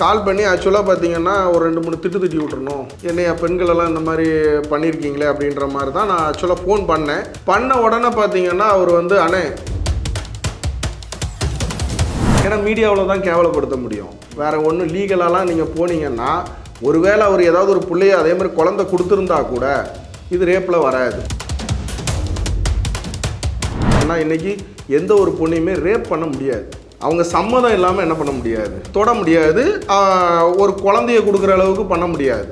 கால் பண்ணி ஆக்சுவலாக பார்த்தீங்கன்னா ஒரு ரெண்டு மூணு திட்டு திட்டி விட்டுருணும் என்னைய பெண்களெல்லாம் இந்த மாதிரி பண்ணியிருக்கீங்களே அப்படின்ற மாதிரி தான் நான் ஆக்சுவலாக ஃபோன் பண்ணேன். பண்ண உடனே பார்த்தீங்கன்னா அவர் வந்து அண்ணே ஏன்னா மீடியாவில் தான் கேவலப்படுத்த முடியும். வேறு ஒன்றும் லீகலாலாம் நீங்கள் போனீங்கன்னா ஒருவேளை அவர் ஏதாவது ஒரு பிள்ளைய அதே மாதிரி குழந்தை கொடுத்துருந்தா கூட இது ரேப்பில் வராது. ஏன்னா இன்னைக்கு எந்த ஒரு பொண்ணையுமே ரேப் பண்ண முடியாது. அவங்க சம்மதம் இல்லாமல் என்ன பண்ண முடியாது? தொட முடியாது. ஒரு குழந்தைய கொடுக்குற அளவுக்கு பண்ண முடியாது.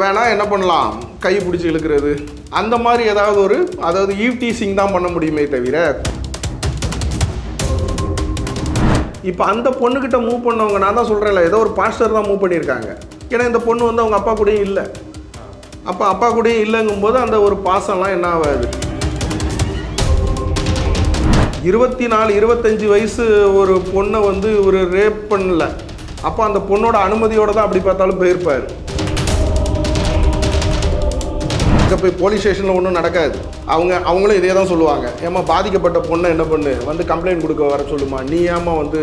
வேணால் என்ன பண்ணலாம்? கை பிடிச்சி இழுக்கிறது. அந்த மாதிரி ஏதாவது ஒரு அதாவது ஈவ்டீசிங் தான் பண்ண முடியுமே தவிர இப்போ அந்த பொண்ணுக்கிட்ட மூவ் பண்ணவங்க நான் தான் சொல்கிறேன்ல ஏதோ ஒரு பாஸ்டர் தான் மூவ் பண்ணியிருக்காங்க. ஏன்னா இந்த பொண்ணு வந்து அவங்க அப்பா கூடயும் இல்லை. அப்போ அப்பா கூடயும் இல்லைங்கும்போது அந்த ஒரு பாசம்லாம் என்ன ஆகாது? இருபத்தி நாலு இருபத்தஞ்சி வயசு ஒரு பொண்ணை வந்து ஒரு ரேப் பண்ணல. அப்போ அந்த பொண்ணோட அனுமதியோடு தான் அப்படி பார்த்தாலும் போயிருப்பார். அங்கே போய் போலீஸ் ஸ்டேஷனில் ஒன்றும் நடக்காது. அவங்க அவங்களும் இதே தான் சொல்லுவாங்க. ஏமா பாதிக்கப்பட்ட பொண்ணை என்ன பண்ணு? வந்து கம்ப்ளைண்ட் கொடுக்க வர சொல்லுமா? நீ ஏமா வந்து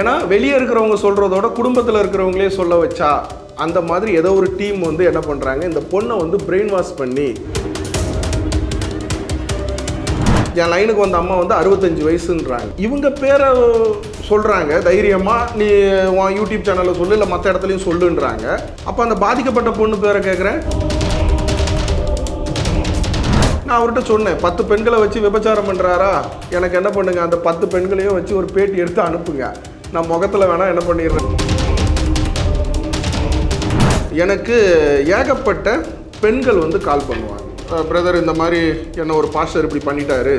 ஏன்னா வெளியே இருக்கிறவங்க சொல்கிறதோட குடும்பத்தில் இருக்கிறவங்களே சொல்ல வச்சா அந்த மாதிரி ஏதோ ஒரு டீம் வந்து என்ன பண்ணுறாங்க இந்த பொண்ணை வந்து பிரெயின் வாஷ் பண்ணி என் லைனுக்கு வந்த அம்மா வந்து அறுபத்தஞ்சு வயசுன்றாங்க. இவங்க பேரை சொல்கிறாங்க தைரியமாக நீ உன் யூடியூப் சேனலில் சொல்லு இல்லை மற்ற இடத்துலையும் சொல்லுன்றாங்க. அப்போ அந்த பாதிக்கப்பட்ட பொண்ணு பேரை கேட்குறேன் நான் அவர்கிட்ட சொன்னேன் பத்து பெண்களை வச்சு விபச்சாரம் பண்ணுறாரா எனக்கு என்ன பண்ணுங்க அந்த பத்து பெண்களையும் வச்சு ஒரு பேட்டி எடுத்து அனுப்புங்க. நான் முகத்தில் வேணால் என்ன பண்ணிடுறேன். எனக்கு ஏகப்பட்ட பெண்கள் வந்து கால் பண்ணுவாங்க. பிரதர் இந்த மாதிரி என்ன ஒரு பாஸ்டர் இப்படி பண்ணிட்டாரு?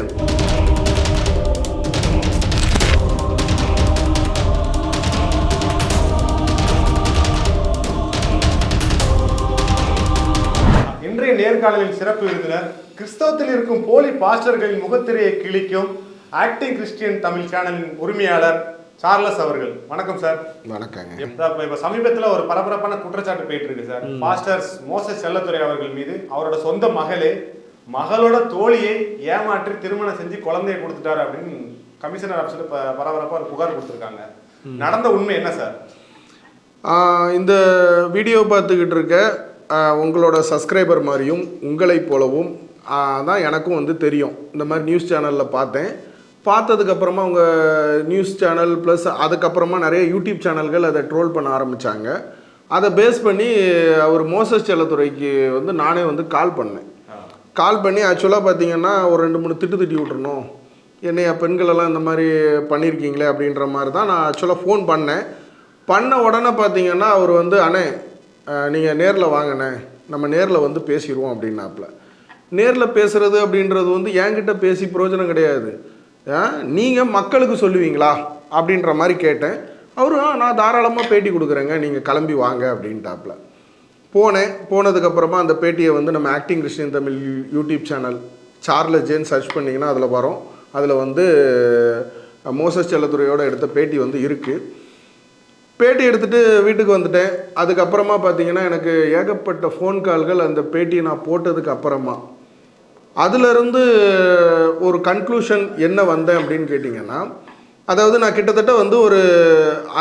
இன்றைய நேர்காணலின் சிறப்பு விருந்தினர் கிறிஸ்தவத்தில் இருக்கும் போலி பாஸ்டர்களின் முகத்திரையை கிழிக்கும் ஆக்டிங் கிறிஸ்டியன் தமிழ் சேனலின் உரிமையாளர் சார்லஸ் அவர்கள். வணக்கம் சார். வணக்கங்க. இப்ப இப்ப சமீபத்துல ஒரு பரபரப்பான குற்றச்சாட்டு போயிட்டு இருக்கு சார். பாஸ்டர்ஸ் மோசஸ் செல்லத்துறை அவர்கள் மீது அவரோட சொந்த மகளே மகளோட தோழியை ஏமாற்றி திருமணம் செஞ்சு குழந்தையை கொடுத்துட்டாரு அப்படின்னு கமிஷனர் ஆஃபீஸில் பரபரப்பா ஒரு புகார் கொடுத்துருக்காங்க. நடந்த உண்மை என்ன சார்? இந்த வீடியோ பார்த்துக்கிட்டு இருக்க உங்களோட சப்ஸ்கிரைபர் மாதிரியும் உங்களைப் போலவும் தான் எனக்கும் வந்து தெரியும். இந்த மாதிரி நியூஸ் சேனலில் பார்த்தேன். பார்த்ததுக்கப்புறமா அவங்க நியூஸ் சேனல் ப்ளஸ் அதுக்கப்புறமா நிறைய யூடியூப் சேனல்கள் அதை ட்ரோல் பண்ண ஆரம்பித்தாங்க அதை பேஸ் பண்ணி அவர் மோசஸ் செல்லத்துறைக்கு வந்து நானே வந்து கால் பண்ணேன். கால் பண்ணி ஆக்சுவலாக பார்த்தீங்கன்னா ஒரு ரெண்டு மூணு திட்டு திட்டி விட்டுறணும். என்னைய பெண்களெல்லாம் இந்த மாதிரி பண்ணியிருக்கீங்களே அப்படின்ற மாதிரி தான் நான் ஆக்சுவலாக ஃபோன் பண்ணேன். பண்ண உடனே பார்த்தீங்கன்னா அவர் வந்து அண்ணே நீங்கள் நேரில் வாங்கண்ணே. நம்ம நேரில் வந்து பேசிடுவோம் அப்படின்னாப்புல நேரில் பேசுகிறது அப்படின்றது வந்து என்கிட்ட பேசி பிரயோஜனம் கிடையாது. நீங்கள் மக்களுக்கு சொல்லுவீங்களா? அப்படின்ற மாதிரி கேட்டேன். அவரு நான் தாராளமாக பேட்டி கொடுக்குறேங்க. நீங்கள் கிளம்பி வாங்க அப்படின்ட்டாப்புல போனேன். போனதுக்கப்புறமா அந்த பேட்டியை வந்து நம்ம acting Krishnan Tamil YouTube channel Charles ஜேன் சர்ச் பண்ணிங்கன்னா அதில் வரும். அதில் வந்து மோசஸ் செல்லத்துறையோடு எடுத்த பேட்டி வந்து இருக்குது பேட்டி எடுத்துகிட்டு வீட்டுக்கு வந்துட்டேன். அதுக்கப்புறமா பார்த்தீங்கன்னா எனக்கு ஏகப்பட்ட ஃபோன் கால்கள் அந்த பேட்டியை நான் போட்டதுக்கு அப்புறமா. அதிலிருந்து ஒரு கன்க்ளூஷன் என்ன வந்தேன் அப்படின்னு கேட்டிங்கன்னா அதாவது நான் கிட்டத்தட்ட வந்து ஒரு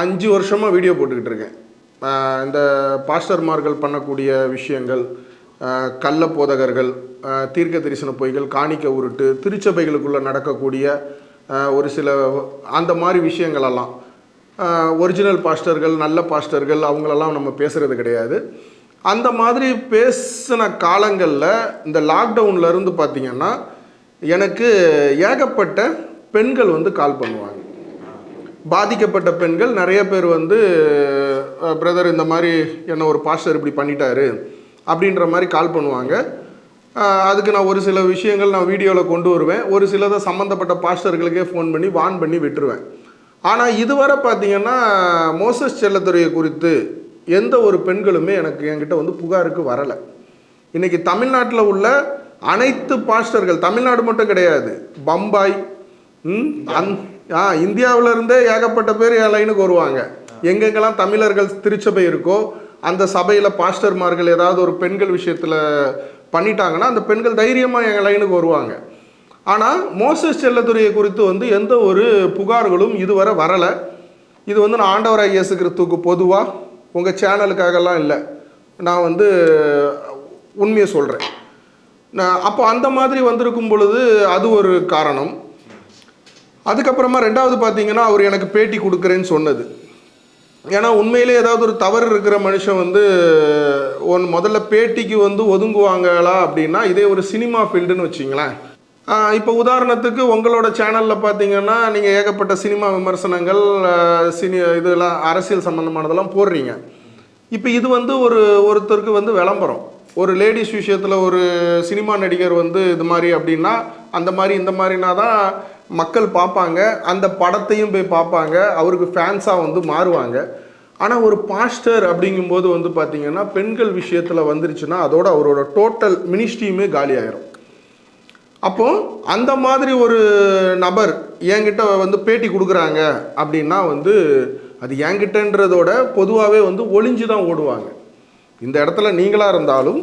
அஞ்சு வருஷமாக வீடியோ போட்டுக்கிட்டு இருக்கேன். இந்த பாஸ்டர்மார்கள் பண்ணக்கூடிய விஷயங்கள் கள்ள போதகர்கள் தீர்க்க தரிசன பொய்கள் காணிக்க உருட்டு திருச்சபைகளுக்குள்ளே நடக்கக்கூடிய ஒரு சில அந்த மாதிரி விஷயங்களெல்லாம் ஒரிஜினல் பாஸ்டர்கள் நல்ல பாஸ்டர்கள் அவங்களெல்லாம் நம்ம பேசுகிறது கிடையாது. அந்த மாதிரி பேசின காலங்களில் இந்த லாக்டவுன்ல இருந்து பார்த்தீங்கன்னா எனக்கு ஏகப்பட்ட பெண்கள் வந்து கால் பண்ணுவாங்க. பாதிக்கப்பட்ட பெண்கள் நிறைய பேர் வந்து பிரதர் இந்த மாதிரி என்ன ஒரு பாஸ்டர் இப்படி பண்ணிட்டாரு அப்படின்ற மாதிரி கால் பண்ணுவாங்க. அதுக்கு நான் ஒரு சில விஷயங்கள் நான் வீடியோவில் கொண்டு வருவேன். ஒரு சிலதை சம்மந்தப்பட்ட பாஸ்டர்களுக்கே ஃபோன் பண்ணி வான் பண்ணி விட்டுருவேன். ஆனால் இதுவரை பார்த்தீங்கன்னா மோசஸ் செல்லத்துறையை குறித்து எந்த ஒரு பெண்களுமே எனக்கு என்கிட்ட வந்து புகாருக்கு வரலை. இன்னைக்கு தமிழ்நாட்டில் உள்ள அனைத்து பாஸ்டர்கள் தமிழ்நாடு மட்டும் கிடையாது பம்பாய் அந் ஆ இந்தியாவில் இருந்தே ஏகப்பட்ட பேர் என் லைனுக்கு வருவாங்க. எங்கெங்கெல்லாம் தமிழர்கள் திருச்சபை இருக்கோ அந்த சபையில் பாஸ்டர்மார்கள் ஏதாவது ஒரு பெண்கள் விஷயத்தில் பண்ணிட்டாங்கன்னா அந்த பெண்கள் தைரியமாக எங்கள் லைனுக்கு வருவாங்க. ஆனால் மோசஸ் செல்லத்துறையை குறித்து வந்து எந்த ஒரு புகார்களும் இதுவரை வரலை. இது வந்து நான் ஆண்டவராக இயேசு கிறிஸ்துவுக்கு பொதுவாக உங்கள் சேனலுக்காகலாம் இல்லை. நான் வந்து உண்மையை சொல்கிறேன் நான் அப்போ அந்த மாதிரி வந்திருக்கும் பொழுது அது ஒரு காரணம். அதுக்கப்புறமா ரெண்டாவது பார்த்தீங்கன்னா அவர் எனக்கு பேட்டி கொடுக்குறேன்னு சொன்னது. ஏன்னா உண்மையிலே ஏதாவது ஒரு தவறு இருக்கிற மனுஷன் வந்து ஒன் முதல்ல பேட்டிக்கு வந்து ஒதுங்குவாங்களா அப்படின்னா இதே ஒரு சினிமா ஃபீல்டுன்னு வச்சிங்களேன். இப்போ உதாரணத்துக்கு உங்களோட சேனலில் பார்த்தீங்கன்னா நீங்கள் ஏகப்பட்ட சினிமா விமர்சனங்கள் சினி இதெல்லாம் அரசியல் சம்மந்தமானதெல்லாம் போடுறீங்க. இப்போ இது வந்து ஒரு ஒருத்தருக்கு வந்து விளம்பரம். ஒரு லேடிஸ் விஷயத்தில் ஒரு சினிமா நடிகர் வந்து இது மாதிரி அப்படின்னா அந்த மாதிரி இந்த மாதிரினா தான் மக்கள் பார்ப்பாங்க. அந்த படத்தையும் போய் பார்ப்பாங்க. அவருக்கு ஃபேன்ஸாக வந்து மாறுவாங்க. ஆனால் ஒரு பாஸ்டர் அப்படிங்கும்போது வந்து பார்த்திங்கன்னா பெண்கள் விஷயத்தில் வந்துருச்சுன்னா அதோட அவரோட டோட்டல் மினிஸ்ட்ரியுமே காலி ஆயிரும் அப்போ அந்த மாதிரி ஒரு நபர் என்கிட்ட வந்து பேட்டி கொடுக்குறாங்க அப்படின்னா வந்து அது என்கிட்டன்றதோட பொதுவாகவே வந்து ஒளிஞ்சு தான் ஓடுவாங்க. இந்த இடத்துல நீங்களாக இருந்தாலும்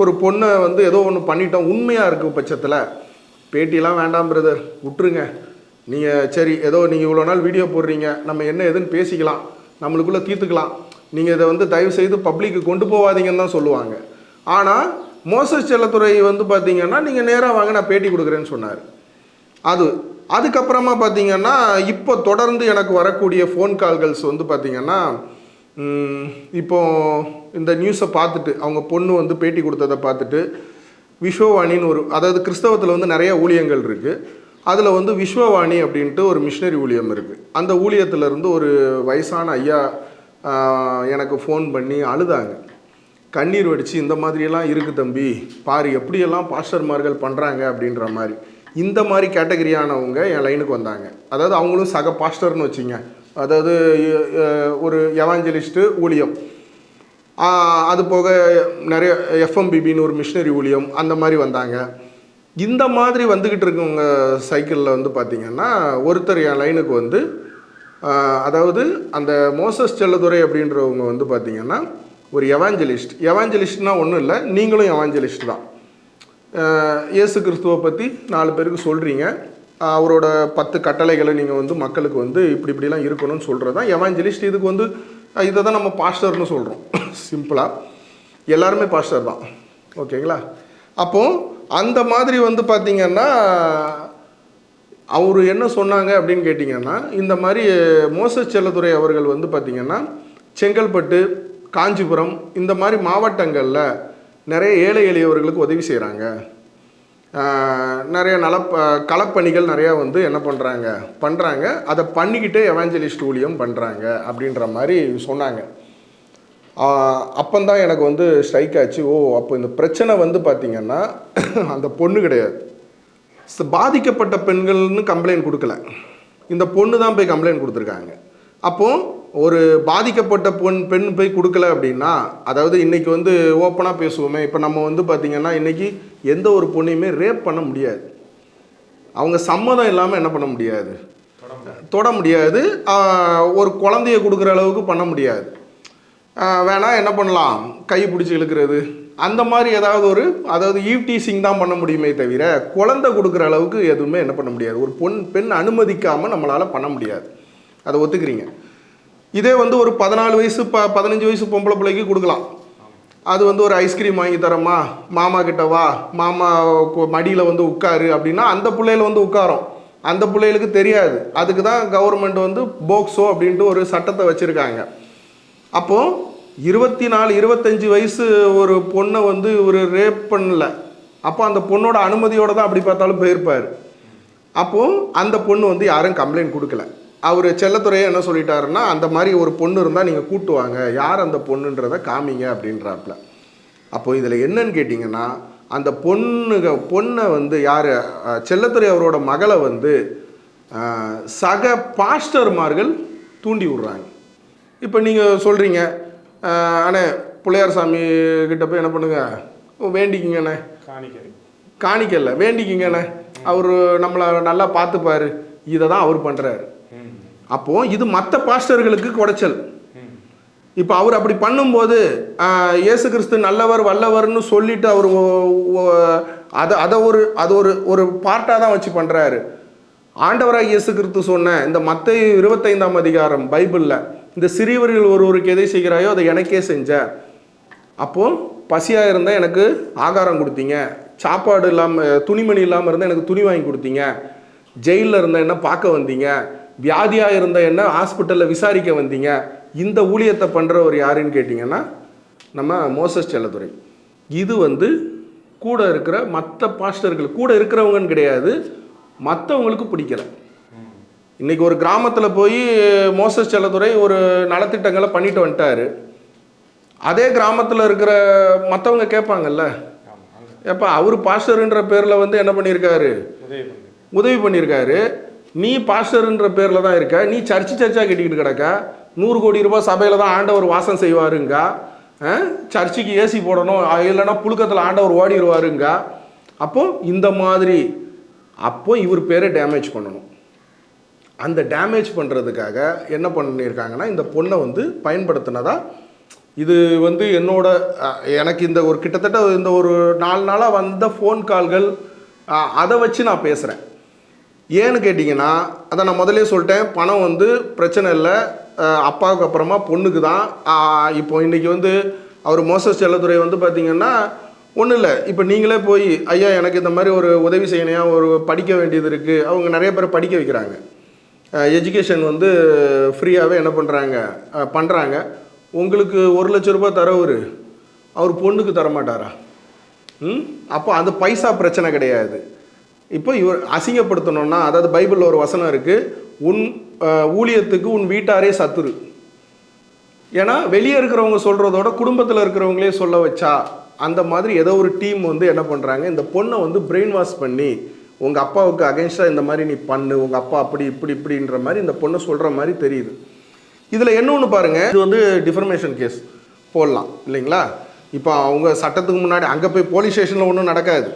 ஒரு பொண்ணை வந்து ஏதோ ஒன்று பண்ணிட்டோம் உண்மையாக இருக்கும் பட்சத்தில் பேட்டிலாம் வேண்டாம் பிரதர் விட்டுருங்க. நீங்கள் சரி ஏதோ நீங்கள் இவ்வளோ நாள் வீடியோ போடுறீங்க நம்ம என்ன ஏதுன்னு பேசிக்கலாம் நம்மளுக்குள்ளே தீர்த்துக்கலாம். நீங்கள் இதை வந்து தயவு செய்து பப்ளிக்கு கொண்டு போகாதீங்கன்னு தான் சொல்லுவாங்க. ஆனால் மோசஸ் செல்லத்துறை வந்து பார்த்தீங்கன்னா நீங்கள் நேராக வாங்க நான் பேட்டி கொடுக்குறேன்னு சொன்னார். அது அதுக்கப்புறமா பார்த்தீங்கன்னா இப்போ தொடர்ந்து எனக்கு வரக்கூடிய ஃபோன் கால்கள்ஸ் வந்து பார்த்தீங்கன்னா இப்போ இந்த நியூஸை பார்த்துட்டு அவங்க பொண்ணு வந்து பேட்டி கொடுத்ததை பார்த்துட்டு விஸ்வவாணின்னு ஒரு அதாவது கிறிஸ்தவத்தில் வந்து நிறைய ஊழியங்கள் இருக்குது அதில் வந்து விஸ்வவாணி அப்படின்ட்டு ஒரு மிஷினரி ஊழியம் இருக்குது அந்த ஊழியத்துலேருந்து ஒரு வயசான ஐயா எனக்கு ஃபோன் பண்ணி அழுதாங்க. கண்ணீர் வடித்து இந்த மாதிரியெல்லாம் இருக்குது தம்பி. பாரு எப்படியெல்லாம் பாஸ்டர்மார்கள் பண்ணுறாங்க அப்படின்ற மாதிரி. இந்த மாதிரி கேட்டகரியானவங்க என் லைனுக்கு வந்தாங்க. அதாவது அவங்களும் சக பாஸ்டர்னு வச்சிங்க. அதாவது ஒரு எவாஞ்சலிஸ்ட்டு ஊழியம். அது போக நிறைய எஃப்எம்பிபின்னு ஒரு மிஷினரி ஊழியம் அந்த மாதிரி வந்தாங்க. இந்த மாதிரி வந்துக்கிட்டு இருக்கவங்க சைக்கிளில் வந்து பார்த்திங்கன்னா ஒருத்தர் என் லைனுக்கு வந்து அதாவது அந்த மோசஸ் செல்லதுரை அப்படின்றவங்க வந்து பார்த்திங்கன்னா ஒரு எவாஞ்சலிஸ்ட் எவாஞ்சலிஸ்ட்னா ஒன்றும் இல்லை நீங்களும் எவாஞ்சலிஸ்ட் தான். இயேசு கிறிஸ்துவை பற்றி நாலு பேருக்கு சொல்கிறீங்க அவரோட பத்து கட்டளைகளை நீங்கள் வந்து மக்களுக்கு வந்து இப்படி இப்படிலாம் இருக்கணும்னு சொல்கிறது தான் எவாஞ்சலிஸ்ட் இதுக்கு வந்து இதை தான் நம்ம பாஸ்டர்னு சொல்கிறோம் சிம்பிளாக எல்லாருமே பாஸ்டர் தான். ஓகேங்களா? அப்போது அந்த மாதிரி வந்து பார்த்திங்கன்னா அவர் என்ன சொன்னாங்க அப்படின்னு கேட்டிங்கன்னா இந்த மாதிரி மோச செல்லதுரை அவர்கள் வந்து பார்த்திங்கன்னா செங்கல்பட்டு காஞ்சிபுரம் இந்த மாதிரி மாவட்டங்களில் நிறைய ஏழை எளியவர்களுக்கு உதவி செய்கிறாங்க நிறைய நல களப்பணிகள் நிறையா வந்து என்ன பண்ணுறாங்க பண்ணுறாங்க அதை பண்ணிக்கிட்டே எவாஞ்சலிஸ்ட் ஊழியம் பண்ணுறாங்க அப்படின்ற மாதிரி சொன்னாங்க. அப்போந்தான் எனக்கு வந்து ஸ்ட்ரைக் ஆச்சு. ஓ அப்போ இந்த பிரச்சனை வந்து பார்த்திங்கன்னா அந்த பொண்ணு கிடையாது. பாதிக்கப்பட்ட பெண்கள்னு கம்ப்ளைண்ட் கொடுக்கல. இந்த பொண்ணு தான் போய் கம்ப்ளைண்ட் கொடுத்துருக்காங்க. அப்போது ஒரு பாதிக்கப்பட்ட பொண் பெண் போய் கொடுக்கல அப்படின்னா அதாவது இன்றைக்கி வந்து ஓப்பனாக பேசுவோமே இப்போ நம்ம வந்து பார்த்திங்கன்னா இன்றைக்கி எந்த ஒரு பொண்ணையுமே ரேப் பண்ண முடியாது. அவங்க சம்மதம் இல்லாமல் என்ன பண்ண முடியாது? தொட முடியாது. ஒரு குழந்தைய கொடுக்குற அளவுக்கு பண்ண முடியாது. வேணால் என்ன பண்ணலாம்? கை பிடிச்சி இழுக்கிறது. அந்த மாதிரி ஏதாவது ஒரு அதாவது ஈவ்டீசிங் தான் பண்ண முடியுமே தவிர குழந்தை கொடுக்குற அளவுக்கு எதுவுமே என்ன பண்ண முடியாது. ஒரு பொன் பெண் அனுமதிக்காமல் நம்மளால் பண்ண முடியாது. அதை ஒத்துக்கிறீங்க. இதே வந்து ஒரு பதினாலு வயசு ப பதினஞ்சு வயசு பொம்பளை பிள்ளைக்கு கொடுக்கலாம். அது வந்து ஒரு ஐஸ்கிரீம் வாங்கி தரமா மாமா கிட்ட வா. மாமா மடியில் வந்து உட்காரு அப்படின்னா அந்த பிள்ளைகள் வந்து உட்காரும். அந்த பிள்ளைகளுக்கு தெரியாது. அதுக்கு தான் கவர்மெண்ட் வந்து போக்ஸோ அப்படின்ட்டு ஒரு சட்டத்தை வச்சுருக்காங்க. அப்போது இருபத்தி நாலு இருபத்தஞ்சி வயசு ஒரு பொண்ணை வந்து ஒரு ரேப் பண்ணல. அப்போ அந்த பொண்ணோட அனுமதியோடு தான் அப்படி பார்த்தாலும் போயிருப்பார். அப்போது அந்த பொண்ணு வந்து யாரும் கம்ப்ளைண்ட் கொடுக்கல. அவர் செல்லத்துறையை என்ன சொல்லிட்டாருன்னா அந்த மாதிரி ஒரு பொண்ணு இருந்தால் நீங்கள் கூட்டு வாங்க. யார் அந்த பொண்ணுன்றதை காமிங்க அப்படின்றாப்புல அப்போ இதில் என்னன்னு கேட்டிங்கன்னா அந்த பொண்ணுக பொண்ணை வந்து யார் செல்லத்துறை அவரோட மகளை வந்து சக பாஸ்டர்மார்கள் தூண்டி விடுறாங்க. இப்போ நீங்கள் சொல்கிறீங்க அண்ணே பிள்ளையார் சாமி கிட்ட போய் என்ன பண்ணுங்க? வேண்டிக்கிங்கண்ணே. காணிக்கை காணிக்கல வேண்டிக்கிங்கண்ணே. அவர் நம்மளை நல்லா பார்த்துப்பாரு. இதை தான் அவர் பண்ணுறாரு. அப்போது இது மற்ற பாஸ்டர்களுக்கு குடைச்சல். இப்போ அவர் அப்படி பண்ணும்போது இயேசு கிறிஸ்து நல்லவர் வல்லவர்னு சொல்லிட்டு அவர் அதை அதை ஒரு அது ஒரு ஒரு பார்ட்டாக தான் வச்சு பண்ணுறாரு ஆண்டவராக இயேசு கிறிஸ்து சொன்ன இந்த மற்ற இருபத்தைந்தாம் அதிகாரம் பைபிளில் இந்த சிறியவர்கள் ஒருவருக்கு எதை செய்கிறாயோ அதை எனக்கே செஞ்ச. அப்போ பசியாக இருந்தால் எனக்கு ஆகாரம் கொடுத்தீங்க. சாப்பாடு இல்லாமல் துணிமணி இல்லாமல் இருந்தால் எனக்கு துணி வாங்கி கொடுத்தீங்க. ஜெயிலில் இருந்தால் என்ன பார்க்க வந்தீங்க? வியாதியாக இருந்த என்ன ஹாஸ்பிட்டலில் விசாரிக்க வந்தீங்க? இந்த ஊழியத்தை பண்ணுறவர் யாருன்னு கேட்டிங்கன்னா நம்ம மோசஸ் செல்லதுரை. இது வந்து கூட இருக்கிற மற்ற பாஸ்டர்கள் கூட இருக்கிறவங்கன்னு கிடையாது மற்றவங்களுக்கு பிடிக்கல. இன்னைக்கு ஒரு கிராமத்தில் போய் மோசஸ் செல்லதுரை ஒரு நலத்திட்டங்களை பண்ணிட்டு வந்துட்டாரு. அதே கிராமத்தில் இருக்கிற மற்றவங்க கேட்பாங்கல்ல. எப்போ அவர் பாஸ்டர்ன்ற பேரில் வந்து என்ன பண்ணியிருக்காரு. உதவி பண்ணியிருக்காரு. நீ பாஸ்டர்ன்ற பேரில் தான் இருக்க. நீ சர்ச்சு சர்ச்சாக கட்டிக்கிட்டு கிடக்க. நூறு கோடி ரூபாய் சபையில் தான் ஆண்டவர் வாசம் செய்வாருங்க. சர்ச்சுக்கு ஏசி போடணும். இல்லைன்னா புழுக்கத்தில் ஆண்டவர் ஓடிடுவாருங்க அப்போ இந்த மாதிரி அப்போ இவர் பேரை டேமேஜ் பண்ணணும். அந்த டேமேஜ் பண்ணுறதுக்காக என்ன பண்ணியிருக்காங்கன்னா இந்த பொண்ணை வந்து பயன்படுத்தினதா இது வந்து என்னோட எனக்கு இந்த ஒரு கிட்டத்தட்ட இந்த ஒரு நாலு நாளாக வந்த ஃபோன் கால்கள் அதை வச்சு நான் பேசுகிறேன் ஏன்னு கேட்டிங்கன்னா அதை நான் முதலே சொல்லிட்டேன் பணம் வந்து பிரச்சனை இல்லை. அப்பாவுக்கு அப்புறமா பொண்ணுக்கு தான். இப்போ இன்றைக்கி வந்து அவர் மோசஸ் செல்லத்துறை வந்து பார்த்திங்கன்னா ஒன்றும் இல்லை. இப்போ நீங்களே போய் ஐயா எனக்கு இந்த மாதிரி ஒரு உதவி செய்யணையா ஒரு படிக்க வேண்டியது இருக்குது அவங்க நிறைய பேர் படிக்க வைக்கிறாங்க. எஜுகேஷன் வந்து ஃப்ரீயாகவே என்ன பண்ணுறாங்க பண்ணுறாங்க உங்களுக்கு ஒரு லட்ச ரூபாய் தரவர். அவர் பொண்ணுக்கு தர மாட்டாரா ம்? அப்போ அது பைசா பிரச்சனை கிடையாது. இப்போ இவர் அசிங்கப்படுத்தணும்னா அதாவது பைபிளில் ஒரு வசனம் இருக்குது உன் ஊழியத்துக்கு உன் வீட்டாரே சத்துரு. ஏன்னா வெளியே இருக்கிறவங்க சொல்கிறதோட குடும்பத்தில் இருக்கிறவங்களே சொல்ல வச்சா அந்த மாதிரி ஏதோ ஒரு டீம் வந்து என்ன பண்ணுறாங்க இந்த பொண்ணை வந்து பிரெயின் வாஷ் பண்ணி உங்கள் அப்பாவுக்கு அகென்ஸ்டாக இந்த மாதிரி நீ பண்ணு உங்கள் அப்பா அப்படி இப்படி இப்படின்ற மாதிரி இந்த பொண்ணை சொல்கிற மாதிரி தெரியுது. இதில் என்ன ஒன்று பாருங்கள் இது வந்து டிஃபர்மேஷன் கேஸ் போடலாம் இல்லைங்களா? இப்போ அவங்க சட்டத்துக்கு முன்னாடி அங்கே போய் போலீஸ் ஸ்டேஷனில் ஒன்றும் நடக்காது.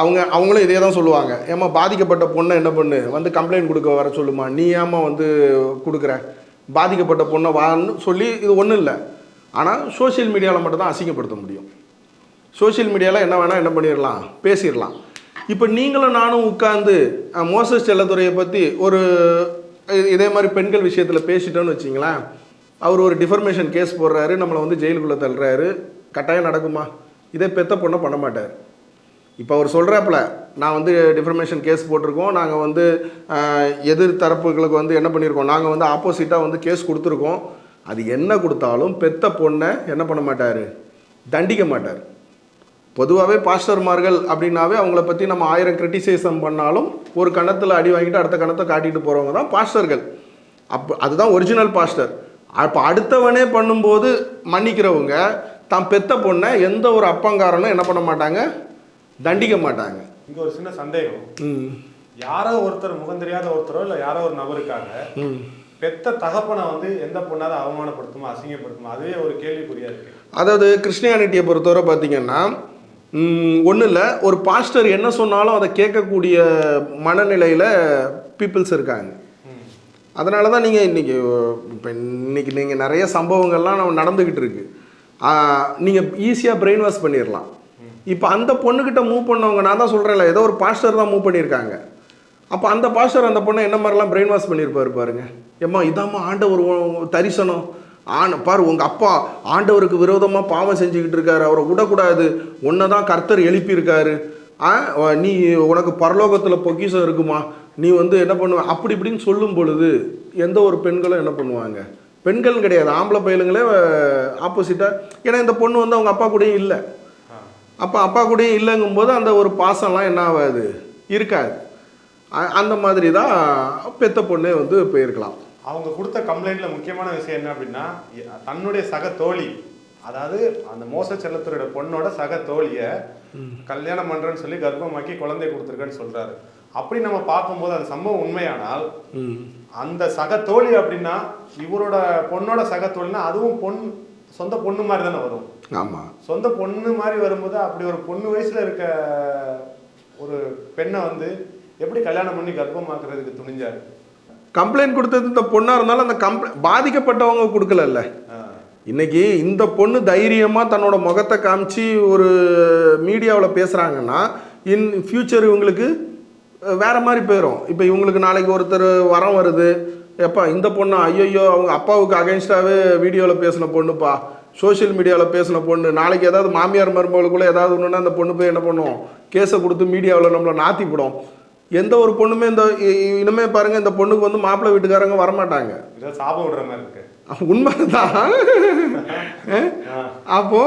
அவங்க அவங்களும் இதே தான் சொல்லுவாங்க. ஏம்மா பாதிக்கப்பட்ட பொண்ணை என்ன பண்ணு? வந்து கம்ப்ளைண்ட் கொடுக்க வர சொல்லுமா? நீ ஏமா வந்து கொடுக்குற? பாதிக்கப்பட்ட பொண்ணை வான்னு சொல்லி இது ஒன்றும் இல்லை. ஆனால் சோஷியல் மீடியாவில் மட்டும்தான் அசிங்கப்படுத்த முடியும். சோஷியல் மீடியாவில் என்ன வேணால் என்ன பண்ணிடலாம் பேசிடலாம் இப்போ நீங்களும் நானும் உட்காந்து மோசஸ் செல்லத்துறையை பற்றி ஒரு இதே மாதிரி பெண்கள் விஷயத்தில் பேசிட்டோன்னு வச்சிங்களேன். அவர் ஒரு டிஃபர்மேஷன் கேஸ் போடுறாரு நம்மளை வந்து ஜெயிலுக்குள்ளே தள்ளுறாரு. கட்டாயம் நடக்குமா? இதே பெத்த பொண்ணை பண்ண மாட்டார். இப்போ அவர் சொல்கிறாப்புல நான் வந்து டிஃபர்மேஷன் கேஸ் போட்டிருக்கோம் நாங்கள் வந்து எதிர் தரப்புகளுக்கு வந்து என்ன பண்ணியிருக்கோம் நாங்கள் வந்து ஆப்போசிட்டாக வந்து கேஸ் கொடுத்துருக்கோம். அது என்ன கொடுத்தாலும் பெத்த பொண்ணை என்ன பண்ண மாட்டார்? தண்டிக்க மாட்டார். பொதுவாகவே பாஸ்டர்மார்கள் அப்படின்னாவே அவங்கள பற்றி நம்ம ஆயிரம் கிரிட்டிசைசம் பண்ணாலும் ஒரு கணத்தில் அடி வாங்கிட்டு அடுத்த கணத்தை காட்டிட்டு போகிறவங்க தான் பாஸ்டர்கள். அப்போ அதுதான் ஒரிஜினல் பாஸ்டர். அப்போ அடுத்தவனே பண்ணும்போது மன்னிக்கிறவங்க தான் பெத்த பொண்ணை எந்த ஒரு அப்பங்காரனும் என்ன பண்ண மாட்டாங்க? தண்டிக்க மாட்டாங்க. இங்க ஒரு சின்ன சந்தேகம். யாரோ ஒருத்தர் முகம் தெரியாத ஒருத்தரோ இல்ல யாரோ ஒரு நபருக்காக பெத்த தகப்பனை வந்து எந்த பொண்ணாவது அவமானப்படுத்துமா அசிங்கப்படுத்துமா? அதுவே ஒரு கேள்விக்குறியா இருக்கு. அதாவது கிறிஸ்டியானிட்டியை பொறுத்தவரை பார்த்தீங்கன்னா ஒன்றும் இல்லை ஒரு பாஸ்டர் என்ன சொன்னாலும் அதை கேட்கக்கூடிய மனநிலையில் பீப்புள்ஸ் இருக்காங்க. அதனால தான் நீங்கள் இன்றைக்கி இப்போ இன்னைக்கு நீங்கள் நிறைய சம்பவங்கள்லாம் நம்ம நடந்துக்கிட்டு இருக்கு. நீங்கள் ஈஸியாக பிரெயின் வாஷ் பண்ணிடலாம் இப்போ அந்த பொண்ணுக்கிட்ட மூவ் பண்ணவங்க நான் தான் சொல்கிறேன்ல ஏதோ ஒரு பாஸ்டர் தான் மூவ் பண்ணியிருக்காங்க. அப்போ அந்த பாஸ்டர் அந்த பொண்ணை என்ன மாதிரிலாம் பிரெயின் வாஷ் பண்ணியிருப்பாரு பாருங்க. ஏம்மா இதாம்மா ஆண்டவர் தரிசனம். ஆன பார் உங்கள் அப்பா ஆண்டவருக்கு விரோதமாக பாவம் செஞ்சுக்கிட்டு இருக்காரு. அவரை விடக்கூடாது. ஒன்றை தான் கர்த்தர் எழுப்பியிருக்காரு. ஆ நீ உனக்கு பரலோகத்தில் பொக்கிஷம் இருக்குமா? நீ வந்து என்ன பண்ணுவ? அப்படி இப்படின்னு சொல்லும் பொழுது எந்த ஒரு பெண்களும் என்ன பண்ணுவாங்க? பெண்கள் கிடையாது. ஆம்பளை பயிலுங்களே ஆப்போசிட்டாக ஏன்னா இந்த பொண்ணு வந்து அவங்க அப்பா கூடயும் இல்லை. அப்போ அப்பா கூடயும் இல்லைங்கும்போது அந்த ஒரு பாசம்லாம் என்ன ஆகாது? இருக்காது. அந்த மாதிரி தான் பெத்த பொண்ணே வந்து போயிருக்கலாம். அவங்க கொடுத்த கம்ப்ளைண்ட்ல முக்கியமான விஷயம் என்ன அப்படின்னா தன்னுடைய சக தோழி அதாவது அந்த மோச செல்லத்துறையோட பொண்ணோட சக தோழிய கல்யாணம் பண்றேன்னு சொல்லி கர்ப்பமாக்கி குழந்தை கொடுத்துருக்கேன்னு சொல்றாரு. அப்படி நம்ம பார்க்கும்போது அந்த சம்பவம் உண்மையானால் அந்த சக தோழி அப்படின்னா இவரோட பொண்ணோட சக தோழினா அதுவும் பொன் சொந்த பொண்ணு மாதிரி தானே வரும். ஆமாம் சொந்த பொண்ணு மாதிரி வரும்போது அப்படி ஒரு பொண்ணு வயசுல இருக்க ஒரு பெண்ணை வந்து எப்படி கல்யாணம் பண்ணி கர்ப்பமாக்குறதுக்கு துணிஞ்சாரு? கம்ப்ளைண்ட் கொடுத்தது இந்த பொண்ணாக இருந்தாலும் அந்த கம்ப்ளை பாதிக்கப்பட்டவங்க கொடுக்கலல்ல. இன்னைக்கு இந்த பொண்ணு தைரியமாக தன்னோட முகத்தை காமிச்சு ஒரு மீடியாவில் பேசுகிறாங்கன்னா இன் ஃப்யூச்சர் இவங்களுக்கு வேற மாதிரி போயிடும் இப்போ இவங்களுக்கு நாளைக்கு ஒருத்தர் வரம் வருது. எப்பா இந்த பொண்ணு? ஐயோ அவங்க அப்பாவுக்கு அகைன்ஸ்டாகவே வீடியோவில் பேசின பொண்ணுப்பா. சோஷியல் மீடியாவில் பேசின பொண்ணு நாளைக்கு ஏதாவது மாமியார் மருமகளுக்குள்ளே ஏதாவது ஒன்றுனா அந்த பொண்ணு போய் என்ன பண்ணும்? கேஸை கொடுத்து மீடியாவில் நம்மளை நாத்தி போடும் எந்த ஒரு பொண்ணுமே இந்த இனிமே பாருங்க இந்த பொண்ணுக்கு வந்து மாப்பிள்ளை வீட்டுக்காரங்க வரமாட்டாங்க. சாபம் விடுற மாதிரி இருக்கு. உண்மைதான். அப்போ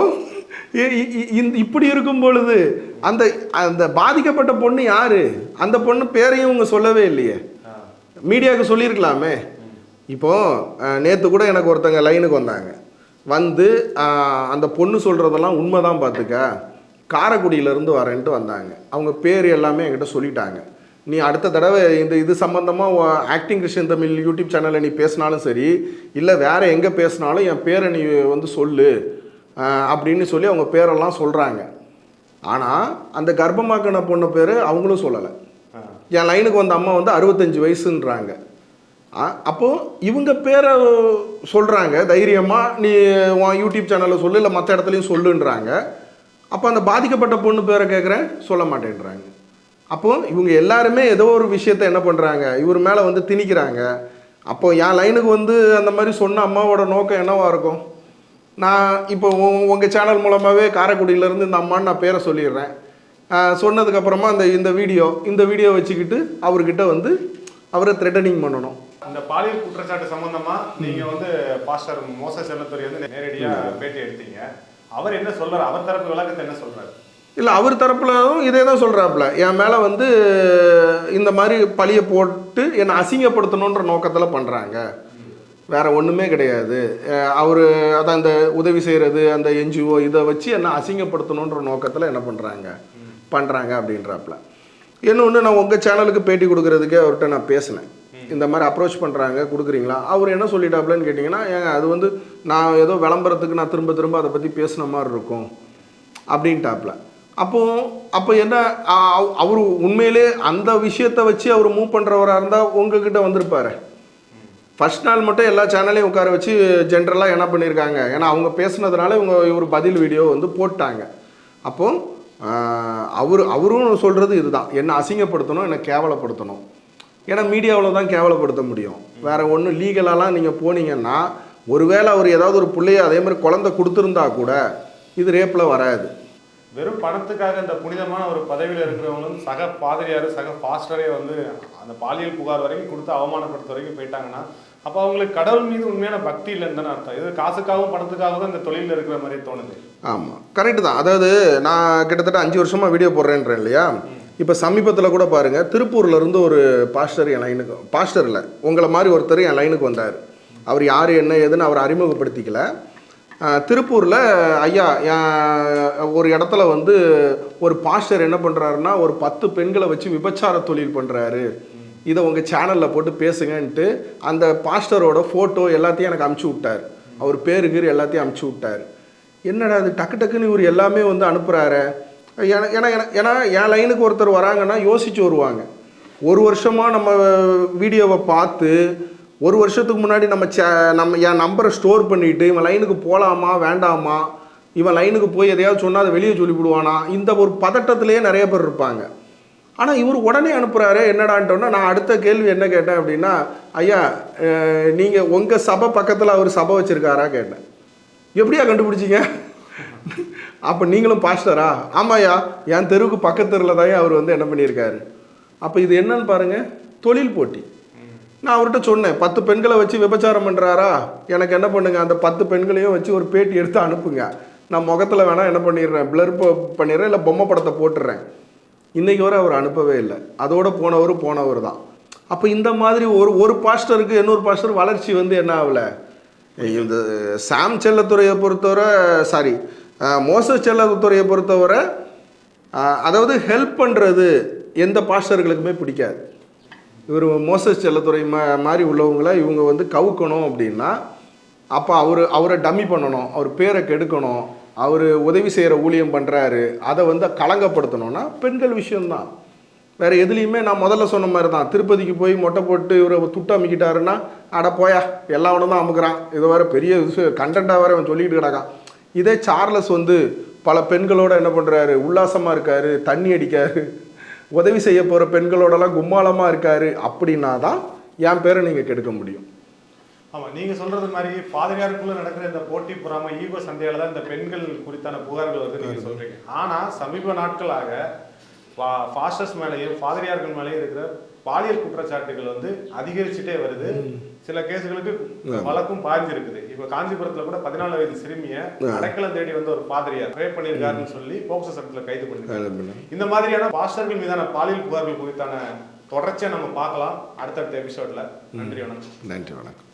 இப்படி இருக்கும் பொழுது அந்த அந்த பாதிக்கப்பட்ட பொண்ணு யாரு? அந்த பொண்ணு பேரையும் இவங்க சொல்லவே இல்லையே. மீடியாவுக்கு சொல்லியிருக்கலாமே. இப்போ நேற்று கூட எனக்கு ஒருத்தங்க லைனுக்கு வந்தாங்க. வந்து அந்த பொண்ணு சொல்கிறதெல்லாம் உண்மைதான் பார்த்துக்க. காரைக்குடியிலேருந்து வரேன்ட்டு வந்தாங்க. அவங்க பேர் எல்லாமே என்கிட்ட சொல்லிட்டாங்க. நீ அடுத்த தடவை இந்த இது சம்மந்தமாக ஆக்டிங் கிருஷ்ணன் தமிழ் யூடியூப் சேனலில் நீ பேசினாலும் சரி இல்லை வேற எங்கே பேசினாலும் என் பேரை நீ வந்து சொல்லு. அப்படின்னு சொல்லி அவங்க பேரெல்லாம் சொல்கிறாங்க ஆனால் அந்த கர்ப்பமாக்கின பொண்ணு பேர் அவங்களும் சொல்லலை. என் லைனுக்கு வந்த அம்மா வந்து அறுபத்தஞ்சு வயசுன்றாங்க. அப்போது இவங்க பேரை சொல்கிறாங்க தைரியமாக நீ உன் யூடியூப் சேனலில் சொல்லு இல்லை மற்ற இடத்துலையும் சொல்லுன்றாங்க. அப்போ அந்த பாதிக்கப்பட்ட பொண்ணு பேரை கேட்குறேன் சொல்ல மாட்டேன்றாங்க. அப்போது இவங்க எல்லாருமே ஏதோ ஒரு விஷயத்த என்ன பண்ணுறாங்க இவர் மேலே வந்து திணிக்கிறாங்க. அப்போ என் லைனுக்கு வந்து அந்த மாதிரி சொன்ன அம்மாவோட நோக்கம் என்னவாக இருக்கும்? நான் இப்போ உங்கள் சேனல் மூலமாகவே காரைக்குடியிலேருந்து இந்த அம்மான்னு நான் பேரை சொல்லிடுறேன். சொன்னதுக்கப்புறமா அந்த இந்த வீடியோ இந்த வீடியோ வச்சுக்கிட்டு அவர்கிட்ட வந்து அவரை த்ரெட்டனிங் பண்ணணும். இந்த பாலியல் குற்றச்சாட்டு சம்பந்தமா நீங்க வந்து பாஸ்டர் மோச செல்லத்துறை வந்து நேரடியா பேட்டி எடுத்தீங்க. அவர் என்ன சொல்றாரு? அவர் தரப்பு விளக்கத்தை என்ன சொல்றாரு? இல்லை அவர் தரப்புலவும் இதே தான் சொல்கிறாப்புல என் மேலே வந்து இந்த மாதிரி பழியை போட்டு என்னை அசிங்கப்படுத்தணுன்ற நோக்கத்தில் பண்ணுறாங்க வேற ஒன்றுமே கிடையாது. அவர் அதான் அந்த உதவி செய்கிறது அந்த என்ஜிஓ இதை வச்சு என்னை அசிங்கப்படுத்தணுன்ற நோக்கத்தில் என்ன பண்ணுறாங்க பண்ணுறாங்க அப்படின்றாப்புல. இன்னொன்று நான் உங்கள் சேனலுக்கு பேட்டி கொடுக்கறதுக்கே அவர்கிட்ட நான் பேசினேன். இந்த மாதிரி அப்ரோச் பண்ணுறாங்க கொடுக்குறீங்களா? அவர் என்ன சொல்லிட்டாப்லன்னு கேட்டிங்கன்னா ஏங்க அது வந்து நான் ஏதோ விளம்பரத்துக்கு நான் திரும்ப திரும்ப அதை பற்றி பேசின மாதிரி இருக்கும் அப்படின்ட்டாப்ல. அப்போ அப்போ என்ன அவர் உண்மையிலே அந்த விஷயத்தை வச்சு அவர் மூவ் பண்ணுறவராக இருந்தால் உங்ககிட்ட வந்திருப்பாரு. ஃபஸ்ட் நாள் மட்டும் எல்லா சேனலையும் உட்கார வச்சு ஜென்ரலாக என்ன பண்ணியிருக்காங்க ஏன்னா அவங்க பேசுனதுனால இவங்க இவர் பதில் வீடியோ வந்து போட்டாங்க. அப்போது அவர் அவரும் சொல்கிறது இதுதான். என்னை அசிங்கப்படுத்தணும் என்னை கேவலப்படுத்தணும். ஏன்னா மீடியாவில் தான் கேவலப்படுத்த முடியும். வேற ஒன்றும் லீகலாலாம் நீங்கள் போனீங்கன்னா ஒருவேளை அவர் ஏதாவது ஒரு பிள்ளைய அதே மாதிரி குழந்தை கொடுத்துருந்தா கூட இது ரேப்பில் வராது. வெறும் பணத்துக்காக இந்த புனிதமான ஒரு பதவியில் இருக்கிறவங்க வந்து சக பாதிரியார் சக பாஸ்டரே வந்து அந்த பாலியல் புகார் வரைக்கும் கொடுத்து அவமானப்படுத்த வரைக்கும் போயிட்டாங்கன்னா அப்போ அவங்களுக்கு கடவுள் மீது உண்மையான பக்தி இல்லைன்னு தானே அர்த்தம். இது காசுக்காகவும் பணத்துக்காகவும் தான் இந்த தொழிலில் இருக்கிற மாதிரி தோணுது. ஆமாம் கரெக்டு தான். அதாவது நான் கிட்டத்தட்ட அஞ்சு வருஷமாக வீடியோ போடுறேன்றேன் இல்லையா? இப்போ சமீபத்தில் கூட பாருங்கள் திருப்பூர்லேருந்து ஒரு பாஸ்டர் என் லைனுக்கு பாஸ்டர் இல்லை உங்களை மாதிரி ஒருத்தர் என் லைனுக்கு வந்தார். அவர் யார் என்ன ஏதுன்னு அவர் அறிமுகப்படுத்திக்கல. திருப்பூரில் ஐயா ஒரு இடத்துல வந்து ஒரு பாஸ்டர் என்ன பண்ணுறாருன்னா ஒரு பத்து பெண்களை வச்சு விபச்சார தொழில் பண்ணுறாரு இதை உங்கள் சேனலில் போட்டு பேசுங்கன்ட்டு அந்த பாஸ்டரோட ஃபோட்டோ எல்லாத்தையும் எனக்கு அமுச்சு விட்டார். அவர் பேரு எல்லாத்தையும் அமுச்சு விட்டார். என்னடா அது டக்கு டக்குன்னு இவர் எல்லாமே வந்து அனுப்புகிறாரு ஏன்னா ஏன்னா ஏன்னா- என் லைனுக்கு ஒருத்தர் வராங்கன்னா யோசிச்சு வருவாங்க. ஒரு வருஷமாக நம்ம வீடியோவை பார்த்து ஒரு வருஷத்துக்கு முன்னாடி நம்ம சே நம்ம என் நம்பரை ஸ்டோர் பண்ணிவிட்டு இவன் லைனுக்கு போகலாமா வேண்டாமா? இவன் லைனுக்கு போய் எதையாவது சொன்னால் அதை வெளியே சொல்லிவிடுவானா? இந்த ஒரு பதட்டத்திலேயே நிறைய பேர் இருப்பாங்க. ஆனால் இவர் உடனே அனுப்புகிறாரு என்னடான்ட்டோன்னா நான் அடுத்த கேள்வி என்ன கேட்டேன் அப்படின்னா ஐயா நீங்கள் உங்கள் சபை பக்கத்தில் அவர் சபை வச்சுருக்காரா கேட்டேன். எப்படியா கண்டுபிடிச்சிங்க? அப்போ நீங்களும் பாஸ்டரா? ஆமாய்யா என் தெருவுக்கு பக்கத்தெருவில் தான் அவர் வந்து என்ன பண்ணியிருக்காரு. அப்போ இது என்னன்னு பாருங்கள் தொழில் போட்டி. நான் அவர்கிட்ட சொன்னேன் பத்து பெண்களை வச்சு விபச்சாரம் பண்ணுறாரா எனக்கு என்ன பண்ணுங்க அந்த பத்து பெண்களையும் வச்சு ஒரு பேட்டி எடுத்து அனுப்புங்க. நான் முகத்தில் வேணால் என்ன பண்ணிடுறேன் பிளர் பண்ணிடுறேன் இல்லை பொம்மை படத்தை போட்டுடுறேன். இன்றைக்கி வரை அவர் அனுப்பவே இல்லை. அதோடு போனவர் போனவர் தான். அப்போ இந்த மாதிரி ஒரு ஒரு பாஸ்டருக்கு இன்னொரு பாஸ்டர் வளர்ச்சி வந்து என்ன ஆகல? இந்த சாம் செல்லத்துறையை பொறுத்தவரை சாரி மோச செல்லத்துறையை பொறுத்தவரை அதாவது ஹெல்ப் பண்ணுறது எந்த பாஸ்டர்களுக்குமே பிடிக்காது. இவர் மோசஸ் செல்லத்துறை மா மாதிரி உள்ளவங்கள இவங்க வந்து கவுக்கணும் அப்படின்னா அப்போ அவர் அவரை டம்மி பண்ணணும் அவர் பேரை கெடுக்கணும் அவர் உதவி செய்கிற ஊழியம் பண்ணுறாரு அதை வந்து களங்கப்படுத்தணும்னா பெண்கள் விஷயம்தான். வேற எதுலேயுமே நான் முதல்ல சொன்ன மாதிரி தான் திருப்பதிக்கு போய் மொட்டை போட்டு இவரை துட்டு அமுக்கிட்டாருன்னா அட போயா எல்லாவனும் தான் அமுக்குறான். இது வேற பெரிய கண்டென்ட்டாக வேறு அவன் சொல்லிக்கிட்டு கிடக்கான். இதே சார்லஸ் வந்து பல பெண்களோட என்ன பண்ணுறாரு உல்லாசமாக இருக்காரு தண்ணி அடிக்காரு உதவி செய்ய போகிற பெண்களோடலாம் கும்மாளமாக இருக்காரு அப்படின்னா தான் என் பேரை நீங்கள் கெடுக்க முடியும். ஆமாம் நீங்கள் சொல்கிறது மாதிரி பாதிரியாருக்குள்ள நடக்கிற இந்த போட்டி பொறாமல் ஈகோ சந்தையில் தான் இந்த பெண்கள் குறித்தான புகார்கள் வந்து நீங்கள் சொல்கிறீங்க ஆனால் சமீப நாட்களாக பா- ஃபாஸ்டர்ஸ் மேலேயும் பாதிரியார்கள் மேலேயும் இருக்கிற பாலியல் குற்றச்சாட்டுகள் வந்து அதிகரிச்சுட்டே வருது. சில கேசுகளுக்கு வழக்கும் பாய்ஞ்சிருக்குது இப்ப காஞ்சிபுரத்துல கூட பதினாலு வயது சிறுமிய அடைக்கலம் தேடி வந்து ஒரு பாதிரியார் ரேப் பண்ணியிருக்காருன்னு சொல்லி போக்சோ சட்டத்துல கைது பண்ணிருக்காங்க இந்த மாதிரியான பாஸ்டர்கள் மீதான பாலியல் புகார்கள் குறித்தான தொடர்ச்சியை நம்ம பார்க்கலாம். அடுத்தடுத்த எபிசோட்ல நன்றி வணக்கம். நன்றி வணக்கம்.